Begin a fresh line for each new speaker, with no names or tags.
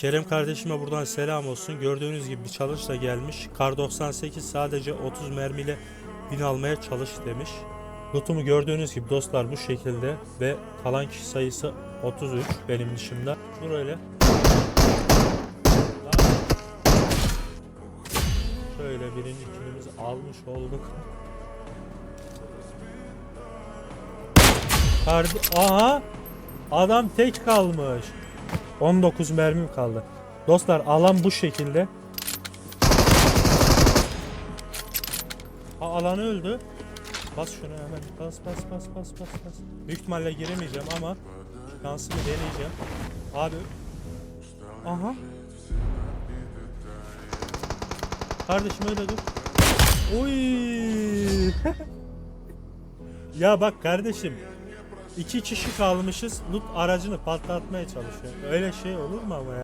Kerem kardeşime buradan selam olsun. Gördüğünüz gibi bir challenge gelmiş. Kar 98 sadece 30 mermiyle bin almaya çalış demiş. Lootumu gördüğünüz gibi dostlar bu şekilde ve kalan kişi sayısı 33 benim dışımda. Dur öyle. Şöyle birinci kilimizi almış olduk. Kardi Aha! Adam tek kalmış. 19 mermim kaldı. Dostlar alan bu şekilde. Ha alanı öldü. Bas şunu hemen. Bas bas bas bas bas bas. Büyük ihtimalle giremeyeceğim ama şansımı deneyeceğim. Abi. Aha. Kardeşim öyle dur. Oy. ya bak kardeşim. İki kişi kalmışız. Loot aracını patlatmaya çalışıyor. Öyle şey olur mu ama ya?